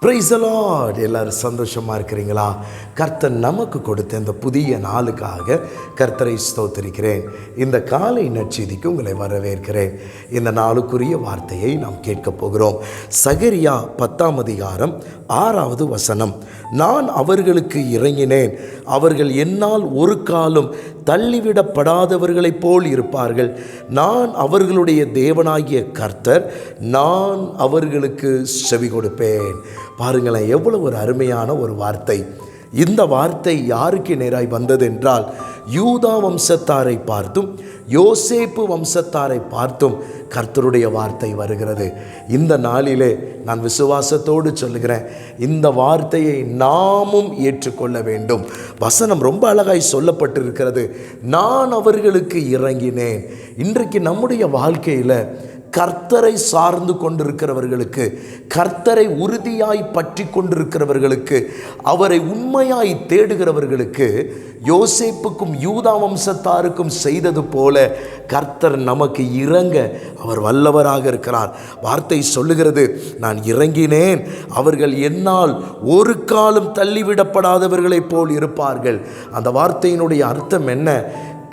Price எல்லோரும் சந்தோஷமாக இருக்கிறீங்களா? கர்த்தர் நமக்கு கொடுத்த இந்த புதிய நாளுக்காக கர்த்தரை ஸ்தோத்தரிக்கிறேன். இந்த காலை நற்செய்திக்கு உங்களை வரவேற்கிறேன். இந்த நாளுக்குரிய வார்த்தையை நாம் கேட்கப் போகிறோம். சகரியா பத்தாம் அதிகாரம் ஆறாவது வசனம். நான் அவர்களுக்கு இறங்கினேன். அவர்கள் என்னால் ஒரு காலம் தள்ளிவிடப்படாதவர்களைப் போல் இருப்பார்கள். நான் அவர்களுடைய தேவனாகிய கர்த்தர் நான் அவர்களுக்கு செவி கொடுப்பேன். பாருங்களேன் எவ்வளவு ஒரு அருமையான ஒரு வார்த்தை. இந்த வார்த்தை யாருக்கு நேராய் வந்தது என்றால் யூதா வம்சத்தாரை பார்த்தும் யோசேப்பு வம்சத்தாரை பார்த்தும் கர்த்தருடைய வார்த்தை வருகிறது. இந்த நாளிலே நான் விசுவாசத்தோடு சொல்லுகிறேன் இந்த வார்த்தையை நாமும் ஏற்றுக்கொள்ள வேண்டும். வசனம் ரொம்ப அழகாய் சொல்லப்பட்டிருக்கிறது. நான் அவர்களுக்கு இறங்கினேன். இன்றைக்கு நம்முடைய வாழ்க்கையில் கர்த்தரை சார்ந்து கொண்டிருக்கிறவர்களுக்கு கர்த்தரை உறுதியாய் பற்றி கொண்டிருக்கிறவர்களுக்கு அவரை உண்மையாய் தேடுகிறவர்களுக்கு யோசேப்புக்கும் யூதா வம்சத்தாருக்கும் செய்தது போல கர்த்தர் நமக்கு இறங்க அவர் வல்லவராக இருக்கிறார். வார்த்தை சொல்லுகிறது நான் இறங்கினேன் அவர்கள் என்னால் ஒரு காலம் தள்ளிவிடப்படாதவர்களைப் போல் இருப்பார்கள். அந்த வார்த்தையினுடைய அர்த்தம் என்ன?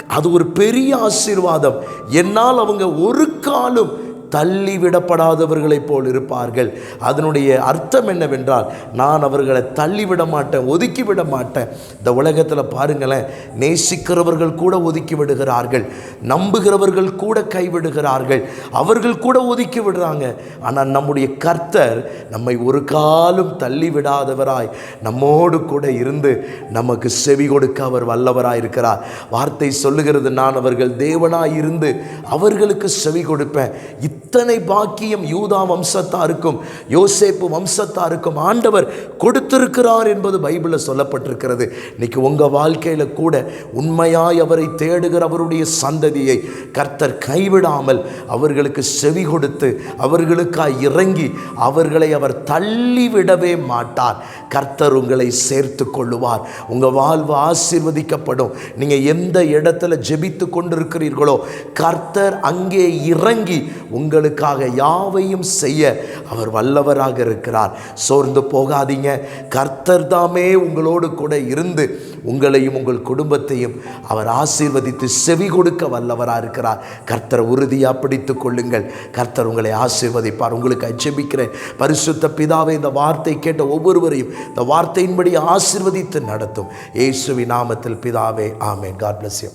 அது ஒரு பெரிய ஆசீர்வாதம். என்னால் அவங்க ஒரு காலம் தள்ளிவிடப்படாதவர்களைப் போல் இருப்பார்கள். அதனுடைய அர்த்தம் என்னவென்றால் நான் அவர்களை தள்ளிவிட மாட்டேன் ஒதுக்கி விட மாட்டேன் இந்த உலகத்தில் பாருங்களேன் நேசிக்கிறவர்கள் கூட ஒதுக்கி விடுகிறார்கள் நம்புகிறவர்கள் கூட கைவிடுகிறார்கள் அவர்கள் கூட ஒதுக்கி விடுறாங்க ஆனால் நம்முடைய கர்த்தர் நம்மை ஒரு காலம் தள்ளி விடாதவராய் நம்மோடு கூட இருந்து நமக்கு செவி கொடுக்க அவர் வல்லவராய் இருக்கிறார். வார்த்தை சொல்லுகிறது நான் அவர்கள் தேவனாய் இருந்து அவர்களுக்கு செவி கொடுப்பேன். இத்தனை பாக்கியம் யூதா வம்சத்தாருக்கும் யோசேப்பு வம்சத்தாருக்கும் ஆண்டவர் கொடுத்திருக்கிறார் என்பது பைபிளில் சொல்லப்பட்டிருக்கிறது. இன்னைக்கு உங்கள் வாழ்க்கையில் கூட உண்மையாய் அவரை தேடுகிற அவருடைய சந்ததியை கர்த்தர் கைவிடாமல் அவர்களுக்கு செவி கொடுத்து அவர்களுக்காய் இறங்கி அவர்களை அவர் தள்ளிவிடவே மாட்டார். கர்த்தர் உங்களை சேர்த்து கொள்ளுவார். உங்கள் வாழ்வு ஆசீர்வதிக்கப்படும். நீங்கள் எந்த இடத்துல ஜெபித்து கொண்டிருக்கிறீர்களோ கர்த்தர் அங்கே இறங்கி உங்கள் உங்களுக்காக யாவையும் செய்ய அவர் வல்லவராக இருக்கிறார். சோர்ந்து போகாதீங்க. கர்த்தர் தாமே உங்களோடு கூட இருந்து உங்களையும் உங்கள் குடும்பத்தையும் அவர் ஆசீர்வதித்து செவி கொடுக்க வல்லவராக இருக்கிறார். கர்த்தர் உறுதியாக பிடித்து கொள்ளுங்கள். கர்த்தர் உங்களை ஆசீர்வதிப்பார். உங்களுக்கு அச்சபிக்கிறேன். பரிசுத்த பிதாவை இந்த வார்த்தை கேட்ட ஒவ்வொருவரையும் இந்த வார்த்தையின்படி ஆசீர்வதித்து நடத்தும். இயேசுவி நாமத்தில் பிதாவே ஆமென். God bless you